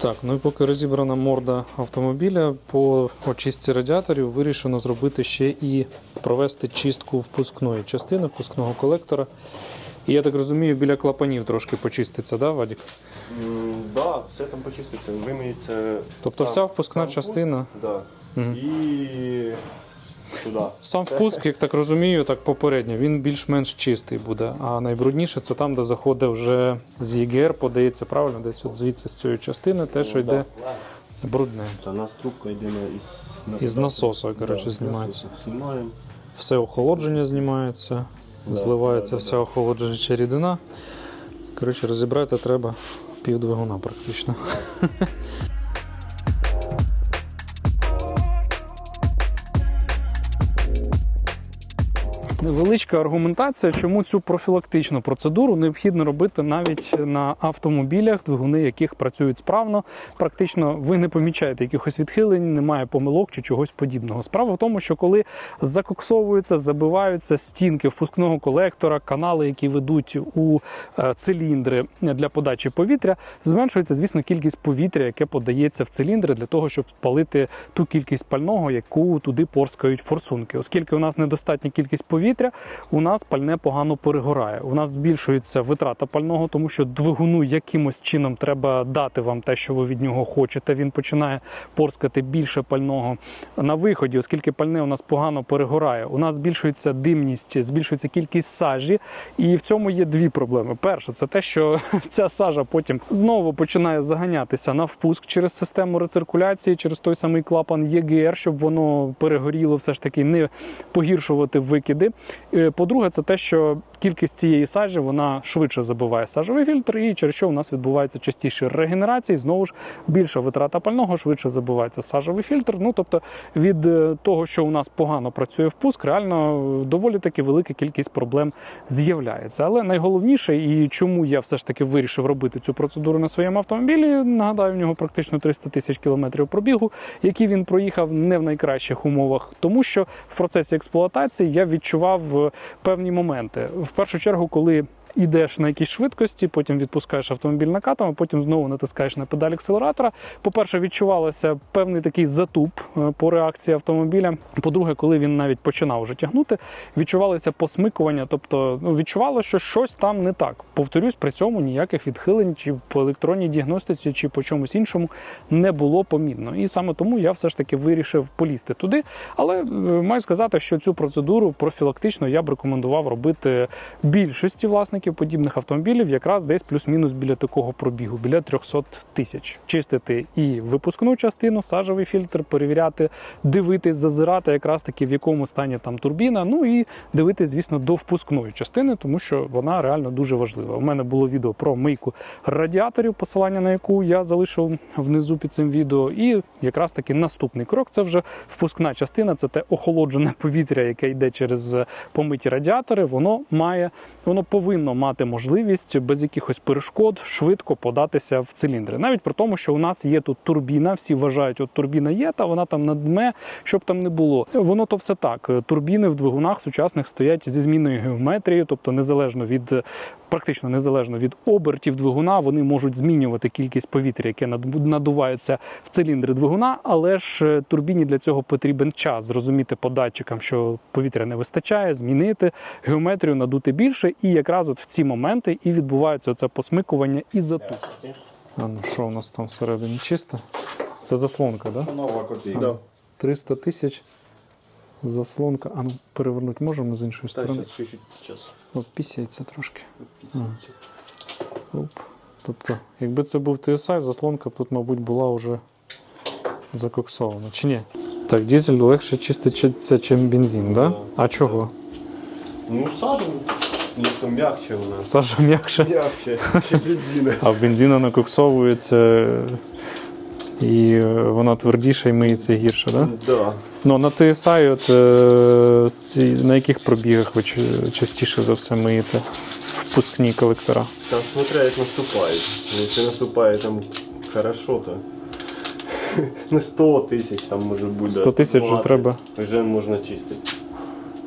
Так, ну і поки розібрана морда автомобіля, по очистці радіаторів вирішено зробити ще і провести чистку впускної частини, впускного колектора. І я так розумію, біля клапанів трошки почиститься, да, Вадік? Так, Да, все там почиститься, вимиється. Тобто вся впускна сам частина? Да. Мгм. І Сам впуск, як так розумію, так попередньо, він більш-менш чистий буде. А найбрудніше це там, де заходить вже з ЄГР, подається правильно, десь от звідси з цієї частини, те, що йде брудне. Та у нас трубка йде із, Із насоса, коротше, знімається. Знімаємо. Все охолодження знімається, Да, зливається да, да, вся охолоджуюча рідина. Коротше, розібрати треба пів двигуна практично. Невеличка аргументація, чому цю профілактичну процедуру необхідно робити навіть на автомобілях, двигуни яких працюють справно. Практично ви не помічаєте якихось відхилень, немає помилок чи чогось подібного. Справа в тому, що коли закоксовуються, забиваються стінки впускного колектора, канали, які ведуть у е, циліндри для подачі повітря, зменшується, звісно, кількість повітря, яке подається в циліндри для того, щоб спалити ту кількість пального, яку туди порскають форсунки. Оскільки у нас недостатня кількість повітря, у нас пальне погано перегорає. У нас збільшується витрата пального, тому що двигуну якимось чином треба дати вам те, що ви від нього хочете. Він починає порскати більше пального на виході, оскільки пальне у нас погано перегорає. У нас збільшується димність, збільшується кількість сажі, і в цьому є дві проблеми. Перше, це те, що ця сажа потім знову починає заганятися на впуск через систему рециркуляції, через той самий клапан ЄГР, щоб воно перегоріло, все ж таки не погіршувати викиди. Е, По-друге, це те, що кількість цієї сажі вона швидше забиває сажовий фільтр, і через що у нас відбувається частіше регенерація, і знову ж більша витрата пального, швидше забивається сажовий фільтр. Ну тобто від е, того, що у нас погано працює впуск, реально е, доволі таки велика кількість проблем з'являється. Але найголовніше, і чому я все ж таки вирішив робити цю процедуру на своєму автомобілі, нагадаю, в нього практично 300 тисяч кілометрів пробігу, які він проїхав не в найкращих умовах, тому що в процесі експлуатації я відчував е, певні моменти. В першу чергу, коли Ідеш на якійсь швидкості, потім відпускаєш автомобіль накатом, а потім знову натискаєш на педаль акселератора. По-перше, відчувалося певний такий затуп е, по реакції автомобіля. По-друге, коли він навіть починав вже тягнути, відчувалося посмикування, тобто ну, відчувалося, що щось там не так. Повторюсь, при цьому ніяких відхилень чи по електронній діагностиці, чи по чомусь іншому не було помітно. І саме тому я все ж таки вирішив полізти туди. Але е, маю сказати, що цю процедуру профілактично я б рекомендував робити більшості власників подібних автомобілів, якраз десь плюс-мінус біля такого пробігу, біля 300 тисяч. Чистити і випускну частину, сажовий фільтр, перевіряти, дивитись, зазирати, якраз таки в якому стані там турбіна. Ну і дивитись, звісно, до впускної частини, тому що вона реально дуже важлива. У мене було відео про мийку радіаторів, посилання на яку я залишив внизу під цим відео. І якраз таки наступний крок це вже впускна частина, це те охолоджене повітря, яке йде через помиті радіатори. Воно має, воно повинно мати можливість без якихось перешкод швидко податися в циліндри. Навіть при тому, що у нас є тут турбіна, всі вважають, от турбіна є, та вона там надме, щоб там не було. Воно то все так. Турбіни в двигунах сучасних стоять зі зміною геометрії, тобто незалежно від практично незалежно від обертів двигуна, вони можуть змінювати кількість повітря, яке надувається в циліндри двигуна, але ж е, турбіні для цього потрібен час зрозуміти по датчикам, що повітря не вистачає, змінити геометрію, надути більше, і якраз от в ці моменти і відбувається оце посмикування і затуп. А ну що у нас там всередині чисто? Це заслонка, так? Да? Нова копійка. Да. 300 тисяч. Заслонка. А ну перевернути можемо з іншої Та сторони. чуть-чуть час. Пісяється трошки. Оп. Тобто, якби це був TSI, заслонка б тут, мабуть, була вже закоксована. Чи ні? Так, дизель легше чиститься, ніж бензин, да? Да. А чого? Ну, сажу, ніхто м'якше у нас. Сажа м'якше, М'якше, ще бензини. а бензина накоксовується і вона твердіша і миється гірше, да? Да. Ну, на TSI, от, е, на яких пробігах ви частіше за все миєте впускні колектора? Там смотря як наступають. Ну, Якщо наступає там хорошо, то ну 100 тисяч там може бути. 100 тисяч вже треба. Вже можна чистити.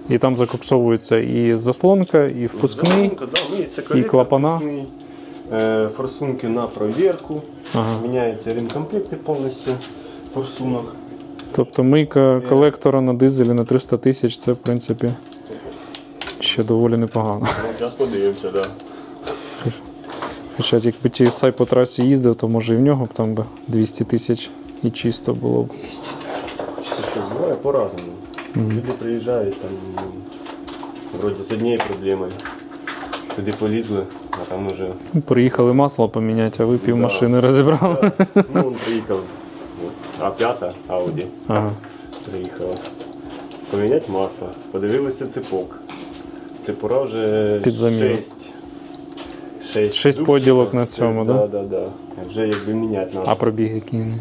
І там закоксовується і заслонка, і впускний. Заслонка, да, миється колектор клапана. впускний. Е, Форсунки на проверку. Ага. Міняються ремкомплекти повністю форсунок. Тобто мийка колектора на дизелі на 300 тисяч це, в принципі, ще доволі непогано. Ну, зараз подивимося, так. Да. Хоча якби TSI по трасі їздив, то може і в нього б там би 200 тисяч і чисто було б. Що, Буває по-разному. Люди приїжджають там, вроді з однією проблемою. Туди полізли, а там уже Приїхали масло поміняти, а ви пів Да. машини розібрали. ну, він приїхав. А п'ята Ауді Ага. приїхала. Поміняти масло. Подивилися цепок. Цепура вже. 6. 6, Шість поділок на цьому, да? да? Да, да, Вже якби міняти треба. А пробіг який? Ну,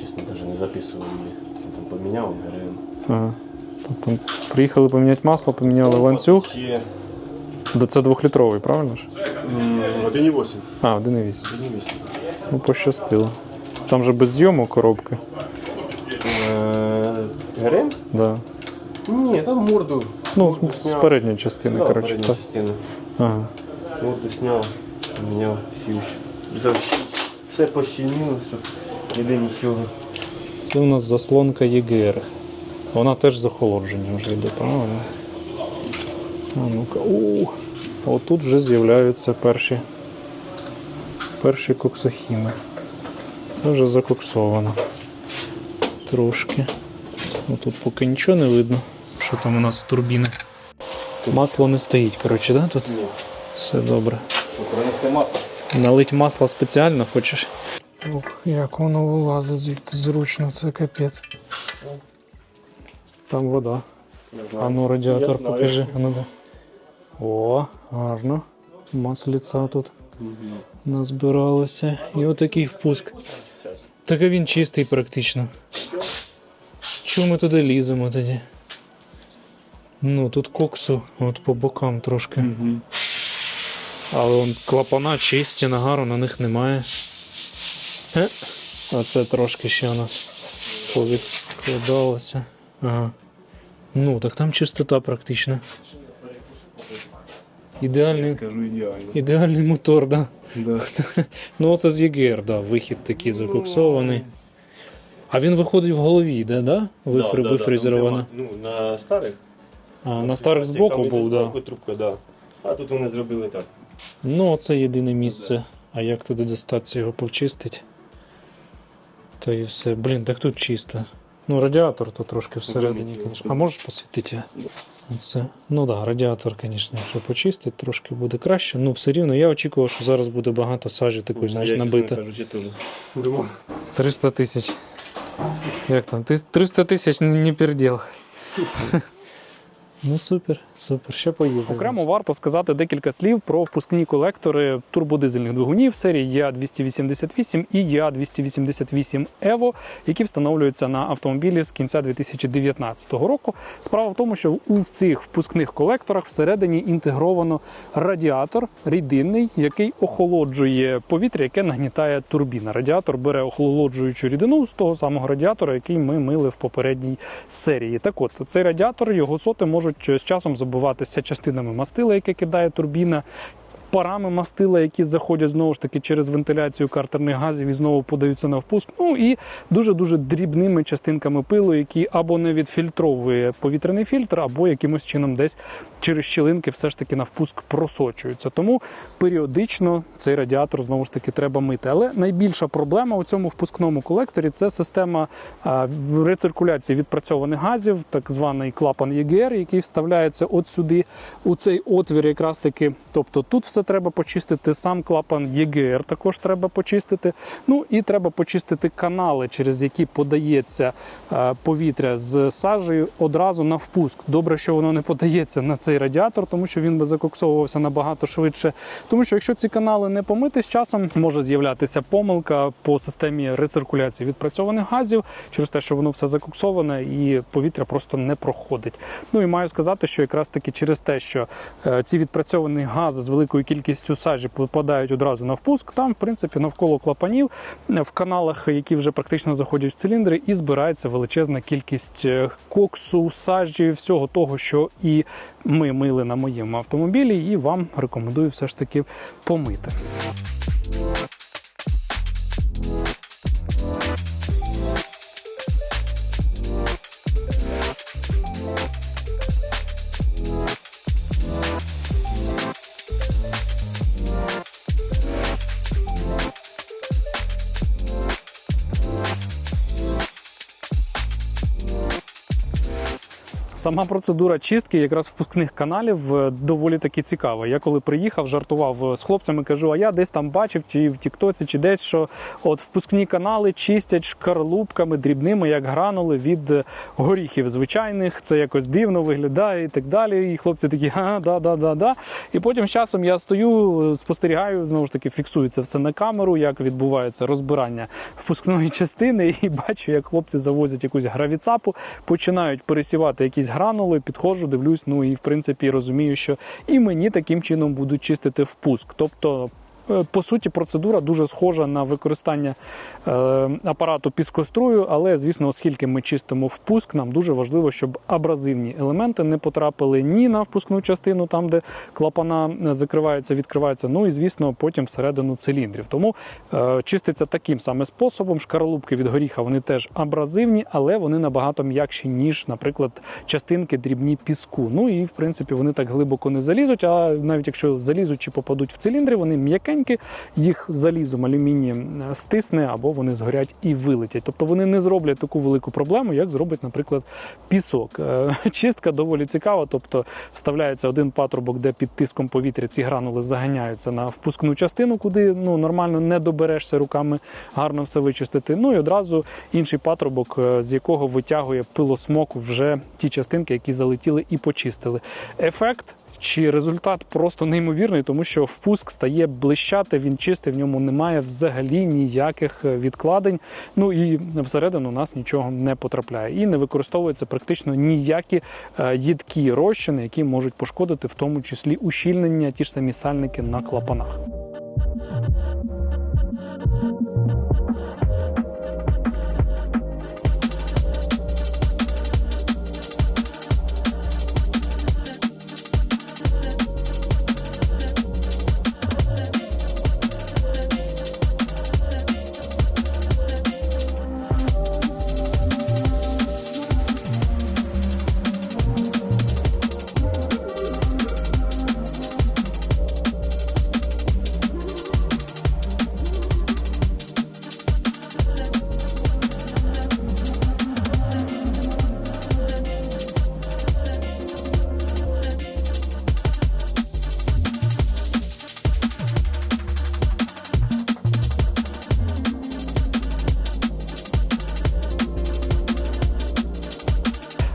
чесно, навіть не записував. Що Там поміняв, гривень. Ага. Тобто приїхали поміняти масло, поміняли ланцюг. Да Це двохлітровий, правильно ж? 1,8. А, 1,8. 1,8. Ну, пощастило. Там же без зйому коробки. Е, ГРМ? Да. Ні, там морду. Ну, морду з, передньої частини, Да, коротше. передня Так. Ага. Морду зняв, поміняв всі защ- Все пощільнило, щоб ніде нічого. Це у нас заслонка ЄГР. Вона теж з охолодженням вже йде, правильно? А ну-ка. У, отут вже з'являються перші, перші коксохіми. Це вже закоксовано. Трошки. Ну, тут поки нічого не видно, що там у нас з турбіни. Масло не стоїть, коротше, да? Тут Ні. все добре. Що, пронести масло? Налить масло спеціально хочеш? Ох, як воно вилазить звідти зручно, це капець. Там вода. А ну радіатор Я покажи. А ну, да. О, гарно. Масліця тут назбиралося. І отакий впуск. Так а він чистий практично. Чому ми туди ліземо тоді? Ну, тут коксу от по бокам трошки. Але он клапана чисті, нагару на них немає. Е, А це трошки ще у нас повідкладалося. Ага. Ну, так там чистота практично. Ідеальний, Скажу ідеально. ідеальний мотор, да. Да. Ну, це з ЄГР, да, вихід такий закоксований. А він виходить в голові, де, да? Вифри, вифрезерована. Ну, на старих. А на старих збоку був, да. трубка, да. А тут вони зробили так. Ну, це єдине місце. А як туди достатися його почистити? То і все. Блін, так тут чисто. Ну, радіатор то трошки всередині, звісно. А можеш посвітити? Це. Ну так, да, радіатор, звісно, якщо почистити, трошки буде краще. Ну, все рівно я очікував, що зараз буде багато сажі такої, знаєш, Я, набито. кажучи, теж. Думав. 300 тисяч. Як там? Ти- 300 тисяч не, перділ. Ну супер, супер. Ще поїздити. Окремо варто сказати декілька слів про впускні колектори турбодизельних двигунів серії Я288 і Я288 Evo, які встановлюються на автомобілі з кінця 2019 року. Справа в тому, що у цих впускних колекторах всередині інтегровано радіатор рідинний, який охолоджує повітря, яке нагнітає турбіна. Радіатор бере охолоджуючу рідину з того самого радіатора, який ми мили в попередній серії. Так от, цей радіатор, його соти можуть з часом забуватися частинами мастила, яке кидає турбіна. Парами мастила, які заходять знову ж таки через вентиляцію картерних газів і знову подаються на впуск. Ну і дуже дуже дрібними частинками пилу, які або не відфільтровує повітряний фільтр, або якимось чином десь через щілинки все ж таки на впуск просочуються. Тому періодично цей радіатор знову ж таки треба мити. Але найбільша проблема у цьому впускному колекторі це система рециркуляції відпрацьованих газів, так званий клапан ЄГР, який вставляється от сюди, у цей отвір, якраз таки. Тобто тут все треба почистити, сам клапан ЄГР також треба почистити. Ну і треба почистити канали, через які подається е, повітря з сажею одразу на впуск. Добре, що воно не подається на цей радіатор, тому що він би закоксовувався набагато швидше. Тому що якщо ці канали не помити з часом, може з'являтися помилка по системі рециркуляції відпрацьованих газів через те, що воно все закоксоване і повітря просто не проходить. Ну і маю сказати, що якраз таки через те, що е, ці відпрацьовані гази з великою кількістю сажі попадають одразу на впуск. Там, в принципі, навколо клапанів в каналах, які вже практично заходять в циліндри, і збирається величезна кількість е, коксу, сажі, всього того, що і ми мили на моєму автомобілі, і вам рекомендую все ж таки помити. Сама процедура чистки якраз впускних каналів е, доволі таки цікава. Я коли приїхав, жартував е, з хлопцями, кажу, а я десь там бачив, чи в Тіктоці, чи десь, що от впускні канали чистять шкарлупками дрібними, як гранули від е, горіхів звичайних. Це якось дивно виглядає і так далі. І хлопці такі, ага, да, да, да, да. І потім з часом я стою, спостерігаю, знову ж таки, фіксується все на камеру, як відбувається розбирання впускної частини, і бачу, як хлопці завозять якусь гравіцапу, починають пересівати якісь гранули, підходжу, дивлюсь, ну і в принципі розумію, що і мені таким чином будуть чистити впуск. Тобто. Е, По суті, процедура дуже схожа на використання е, апарату піскострую, але звісно, оскільки ми чистимо впуск, нам дуже важливо, щоб абразивні елементи не потрапили ні на впускну частину, там де клапана е, закриваються, відкриваються, ну і звісно, потім всередину циліндрів. Тому чиститься таким самим способом. Шкаралупки від горіха вони теж абразивні, але вони набагато м'якші, ніж, наприклад, частинки дрібні піску. Ну і в принципі вони так глибоко не залізуть. А навіть якщо залізуть чи попадуть в циліндри, вони м'якенькі, їх залізом алюмінієм стисне або вони згорять і вилетять. Тобто вони не зроблять таку велику проблему, як зробить, наприклад, пісок. Е, Чистка доволі цікава, тобто вставляється один патрубок, де під тиском повітря ці гранули заганяються на впускну частину, куди ну нормально не доберешся руками гарно все вичистити. Ну і одразу інший патрубок, е, з якого витягує пилосмок вже ті частинки, які залетіли і почистили. Ефект. Чи результат просто неймовірний, тому що впуск стає блищати, він чистий, в ньому немає взагалі ніяких е, відкладень. Ну і всередину у нас нічого не потрапляє. І не використовуються практично ніякі е, їдкі розчини, які можуть пошкодити, в тому числі ущільнення, ті ж самі сальники на клапанах.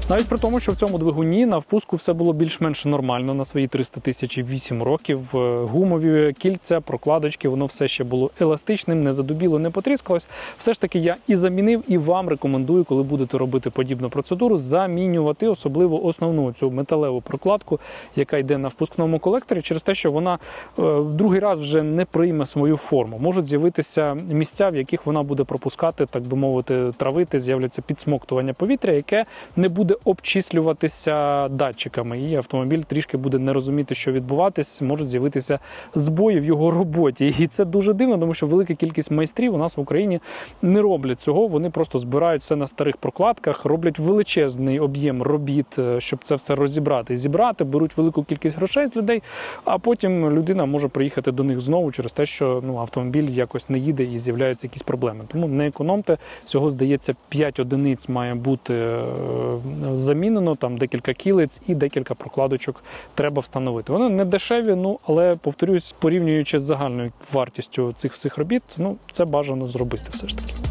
Навіть при тому, що в цьому двигуні на впуску все було більш-менш нормально на свої 300 тисяч і 8 років. Е, Гумові кільця, прокладочки, воно все ще було еластичним, не задубіло, не потріскалось. Все ж таки я і замінив, і вам рекомендую, коли будете робити подібну процедуру, замінювати особливо основну цю металеву прокладку, яка йде на впускному колекторі, через те, що вона е, в другий раз вже не прийме свою форму. Можуть з'явитися місця, в яких вона буде пропускати, так би мовити, травити, з'являться підсмоктування повітря, яке не буде обчислюватися датчиками, і автомобіль трішки буде не розуміти, що відбуватись, можуть з'явитися збої в його роботі. І це дуже дивно, тому що велика кількість майстрів у нас в Україні не роблять цього. Вони просто збирають все на старих прокладках, роблять величезний об'єм робіт, е, щоб це все розібрати зібрати, беруть велику кількість грошей з людей, а потім людина може приїхати до них знову через те, що ну автомобіль якось не їде і з'являються якісь проблеми. Тому не економте. Всього здається, 5 одиниць має бути е, замінено, там декілька кілиць і декілька прокладочок треба встановити. Вони не дешеві, ну але повторюсь, порівнюючи з загальною вартістю цих всіх робіт, ну це бажано зробити все ж таки.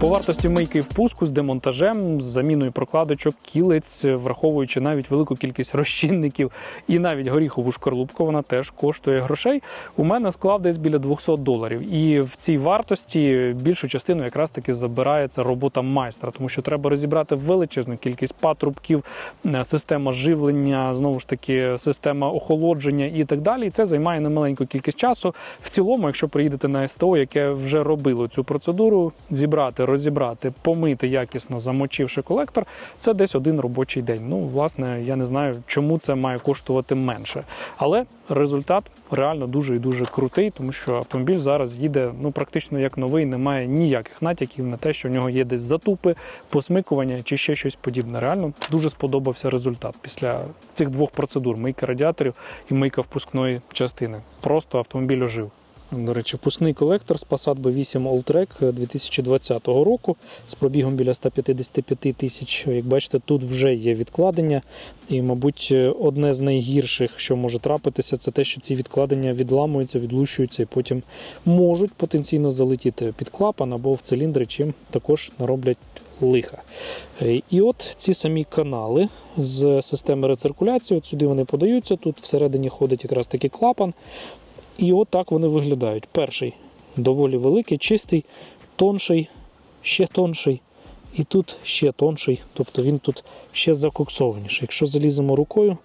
По вартості мийки впуску з демонтажем, з заміною прокладочок, кілець, враховуючи навіть велику кількість розчинників і навіть горіхову шкарлупку, вона теж коштує грошей. У мене склав десь біля 200 доларів. І в цій вартості більшу частину якраз таки забирається робота майстра, тому що треба розібрати величезну кількість патрубків, е, система живлення, знову ж таки, система охолодження і так далі. І це займає немаленьку кількість часу. В цілому, якщо приїдете на СТО, яке вже робило цю процедуру, зібрати, розібрати, помити якісно, замочивши колектор, це десь один робочий день. Ну, власне, я не знаю, чому це має коштувати менше. Але результат реально дуже і дуже крутий, тому що автомобіль зараз їде ну практично як новий, немає ніяких натяків на те, що в нього є десь затупи, посмикування чи ще щось подібне. Реально дуже сподобався результат після цих двох процедур: мийка радіаторів і мийка впускної частини. Просто автомобіль ожив. До речі, впускний колектор з Passat B8 Alltrack 2020 року з пробігом біля 155 тисяч. Як бачите, тут вже є відкладення. І, мабуть, одне з найгірших, що може трапитися, це те, що ці відкладення відламуються, відлущуються і потім можуть потенційно залетіти під клапан або в циліндри, чим також нароблять лиха. Е, І от ці самі канали з системи рециркуляції, от сюди вони подаються. Тут всередині ходить якраз такий клапан. І отак вони виглядають. Перший доволі великий, чистий, тонший, ще тонший. І тут ще тонший, тобто він тут ще закоксованіший. Якщо заліземо рукою,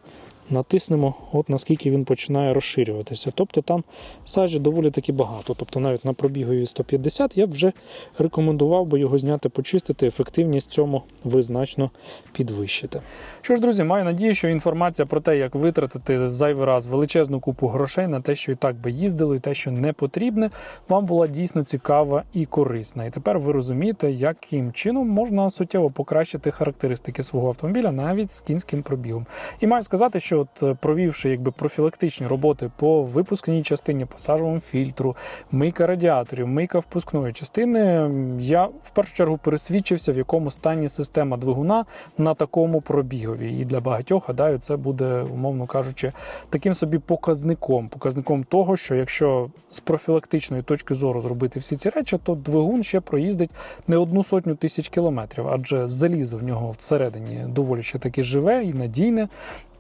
натиснемо, от наскільки він починає розширюватися. Тобто там сажі доволі таки багато. Тобто навіть на пробігові 150 я б вже рекомендував би його зняти, почистити. Ефективність цьому ви значно підвищите. Що ж, друзі, маю надію, що інформація про те, як витратити зайвий раз величезну купу грошей на те, що і так би їздили, і те, що не потрібне, вам була дійсно цікава і корисна. І тепер ви розумієте, яким чином можна суттєво покращити характеристики свого автомобіля навіть з кінським пробігом. І маю сказати, що от е, провівши якби профілактичні роботи по випускній частині, по фільтру, мийка радіаторів, мийка впускної частини, я в першу чергу пересвідчився, в якому стані система двигуна на такому пробігові. І для багатьох, гадаю, це буде, умовно кажучи, таким собі показником, показником того, що якщо з профілактичної точки зору зробити всі ці речі, то двигун ще проїздить не одну сотню тисяч кілометрів, адже залізо в нього всередині доволі ще таки живе і надійне.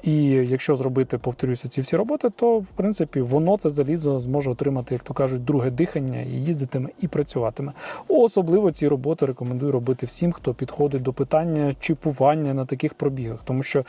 І якщо зробити, повторюся, ці всі роботи, то в принципі воно це залізо зможе отримати, як то кажуть, друге дихання і їздитиме і працюватиме. Особливо ці роботи рекомендую робити всім, хто підходить до питання чіпування на таких пробігах, тому що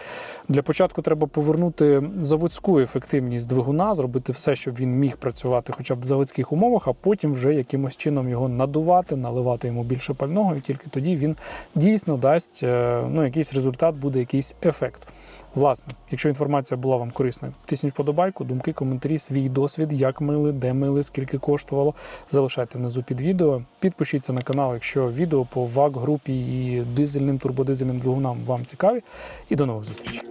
для початку треба повернути заводську ефективність двигуна, зробити все, щоб він міг працювати, хоча б в заводських умовах, а потім вже якимось чином його надувати, наливати йому більше пального, і тільки тоді він дійсно дасть е, ну, якийсь результат, буде якийсь ефект. Власне, якщо інформація була вам корисна, тисніть вподобайку, думки, коментарі, свій досвід, як мили, де мили, скільки коштувало. Залишайте внизу під відео. Підпишіться на канал, якщо відео по ВАГ групі і дизельним турбодизельним двигунам вам цікаві. І до нових зустрічей.